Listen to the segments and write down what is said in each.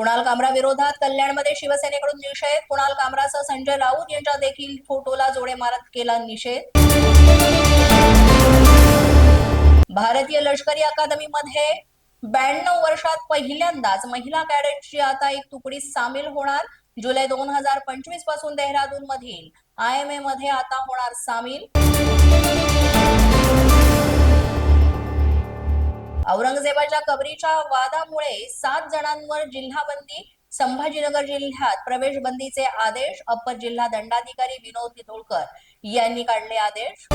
कुणाल कामरा विरोधात कल्याणमध्ये शिवसेनेकडून निषेध कुणाल कामरासह संजय राऊत यांच्या देखील फोटोला जोडे मारत केला निषेध. भारतीय लष्करी अकादमीमध्ये ब्याण्णव वर्षात पहिल्यांदाच महिला कॅडेटची आता एक तुकडी सामील होणार. जुलै दोन हजार पंचवीसपासून देहरादून मधील आय एम ए मध्ये आता होणार सामील. औरंगजेबाच्या कबरीच्या वादामुळे सात जणांवर जिल्हाबंदी संभाजीनगर जिल्ह्यात प्रवेश बंदीचे आदेश अप्पर जिल्हा दंडाधिकारी विनोद कितोळकर यांनी काढले आदेश.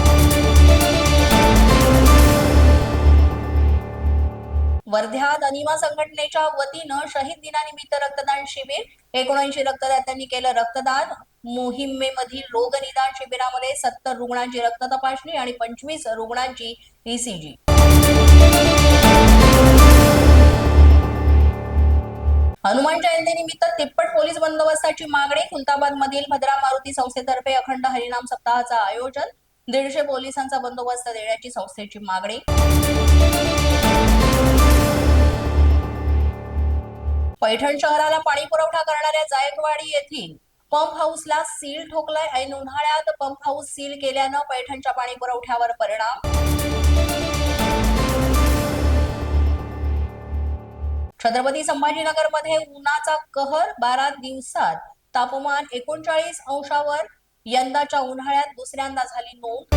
वर्ध्यात अनिमा संघटनेच्या वतीनं शहीद दिनानिमित्त रक्तदान शिबिर. एकोणऐंशी रक्तदात्यांनी केलं रक्तदान. मोहिमेमधील रोगनिदान शिबिरामध्ये सत्तर रुग्णांची रक्त तपासणी आणि पंचवीस रुग्णांची ईसीजी हनुमान जयंतीनिमित्त तिप्पट पोलीस बंदोबस्ताची मागणी खुलताबाद मधील भद्रा मारुती संस्थेतर्फे अखंड हरिनाम सप्ताहाचं आयोजन. दीडशे पोलिसांचा बंदोबस्त देण्याची संस्थेची मागणी. पैठण शहराला पाणी पुरवठा करणाऱ्या जायकवाडी येथील पंप हाऊसला सील ठोकलाय ऐन उन्हाळ्यात पंप हाऊस सील केल्यानं पैठणच्या पाणी पुरवठ्यावर परिणाम. छत्रपती संभाजीनगरमध्ये उन्हाचा कहर बारा दिवसात तापमान एकोणचाळीस अंशावर यंदाच्या उन्हाळ्यात दुसऱ्यांदा झाली नोंद.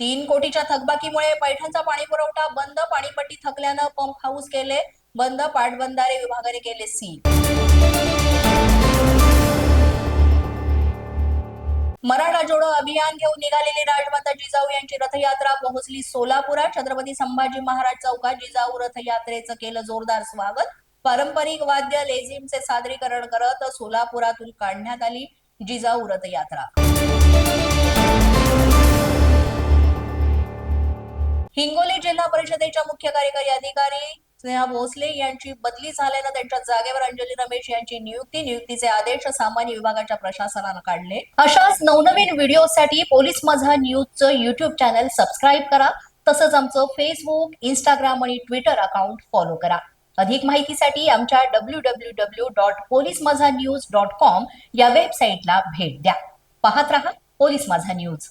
तीन कोटीच्या थकबाकीमुळे पैठणचा पाणी पुरवठा बंद पाणीपट्टी थकल्यानं पंप हाऊस केले बंद पाटबंधारे विभागाने केले सील. मराठा जोडो अभियान घेऊन निघालेली राजमाता जिजाऊ यांची रथयात्रा पोहोचली सोलापुरात. छत्रपती संभाजी महाराज चौकात जिजाऊ रथयात्रेचं केलं जोरदार स्वागत. पारंपरिक वाद्य लेझिमचे सादरीकरण करत सोलापुरातून काढण्यात आली जिजाऊ रथयात्रा. हिंगोली जिल्हा परिषदेच्या मुख्य कार्यकारी अधिकारी स्नेहा भोसले यांची बदली झाल्यानं त्यांच्या जागेवर अंजली रमेश यांची नियुक्ती नियुक्तीचे आदेश सामान्य विभागाच्या प्रशासनानं काढले. अशाच नवनवीन व्हिडिओसाठी पोलीस माझा न्यूजचं युट्यूब चॅनल सबस्क्राईब करा. तसंच आमचं फेसबुक इंस्टाग्राम आणि ट्विटर अकाउंट फॉलो करा. अधिक माहितीसाठी आमच्या W W W dot police Majha news dot com या वेबसाईटला भेट द्या. पाहत रहा पोलीस माझा न्यूज